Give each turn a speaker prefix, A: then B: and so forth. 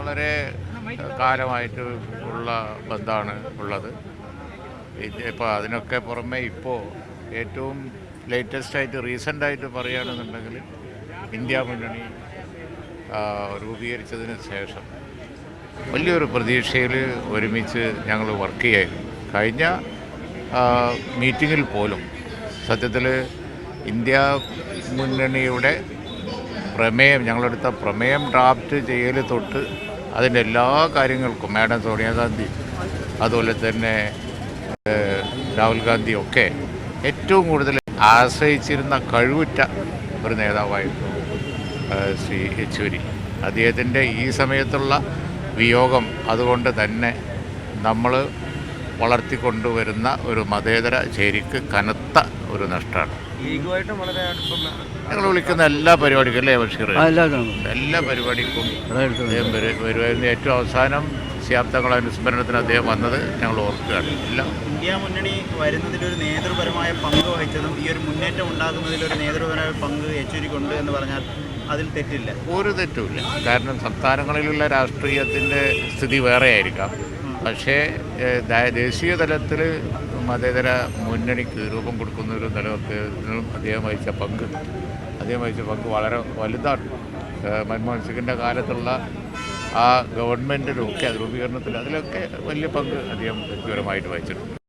A: വളരെ കാലമായിട്ട് ഉള്ള ബന്ധമാണ് ഉള്ളത്. ഇപ്പോൾ അതിനൊക്കെ പുറമെ ഇപ്പോൾ ഏറ്റവും ലേറ്റസ്റ്റ് ആയിട്ട് റീസെന്റ് ആയിട്ട് പറയുകയാണെന്നുണ്ടെങ്കിൽ ഇന്ത്യ മുന്നണി രൂപീകരിച്ചതിന് ശേഷം വലിയൊരു പ്രതീക്ഷയിൽ ഒരുമിച്ച് ഞങ്ങൾ വർക്ക് ചെയ്യായിരുന്നു. കഴിഞ്ഞ മീറ്റിങ്ങിൽ പോലും സത്യത്തിൽ ഇന്ത്യ മുന്നണിയുടെ പ്രമേയം ഞങ്ങളെടുത്ത പ്രമേയം ഡ്രാഫ്റ്റ് ചെയ്യൽ തൊട്ട് അതിന്റെ എല്ലാ കാര്യങ്ങൾക്കും മാഡം സോണിയാഗാന്ധി അതുപോലെ തന്നെ രാഹുൽ ഗാന്ധി ഒക്കെ ഏറ്റവും കൂടുതൽ ആശ്രയിച്ചിരുന്ന കഴിവുറ്റ ഒരു നേതാവായിരുന്നു ശ്രീ യെച്ചൂരി. അദ്ദേഹത്തിന്റെ ഈ സമയത്തുള്ള വിയോഗം അതുകൊണ്ട് തന്നെ നമ്മൾ വളർത്തിക്കൊണ്ടുവരുന്ന ഒരു മതേതര ചേരിക്ക് കനത്ത ഒരു നഷ്ടമാണ് ഞങ്ങൾ വിളിക്കുന്ന എല്ലാ പരിപാടിക്കും അല്ലേ ബഷീർ എല്ലാ പരിപാടിക്കും അദ്ദേഹം വരു- വരുമായിരുന്നു. ഏറ്റവും അവസാനം ശാബ്ദങ്ങൾ അനുസ്മരണത്തിന് അദ്ദേഹം വന്നത് ഞങ്ങൾ ഓർക്കുകയാണ്. ഇല്ല
B: ഇന്ത്യ മുന്നണി വരുന്നതിലൊരു നേതൃപരമായ പങ്ക് വഹിച്ചതും ഈ ഒരു മുന്നേറ്റം ഉണ്ടാക്കുന്നതിലൊരു നേതൃപരമായ പങ്ക് യെച്ചൂരിക്കുണ്ട് എന്ന് പറഞ്ഞാൽ അതിൽ തെറ്റില്ല.
A: ഒരു തെറ്റുമില്ല. കാരണം സംസ്ഥാനങ്ങളിലുള്ള രാഷ്ട്രീയത്തിന്റെ സ്ഥിതി വേറെ ആയിരിക്കാം പക്ഷേ ദേശീയ തലത്തിൽ മതേതര മുന്നണിക്ക് രൂപം കൊടുക്കുന്ന ഒരു നിലനിർത്തുന്നതിനും അദ്ദേഹം വഹിച്ച പങ്ക്. അദ്ദേഹം വഹിച്ച പങ്ക് വളരെ വലുതാണ്. മൻമോഹൻ സിംഗിന്റെ കാലത്തുള്ള ആ ഗവൺമെന്റിലൊക്കെ രൂപീകരണത്തിൽ അതിലൊക്കെ വലിയ പങ്ക് അദ്ദേഹം വ്യക്തിപരമായിട്ട് വഹിച്ചിട്ടുണ്ട്.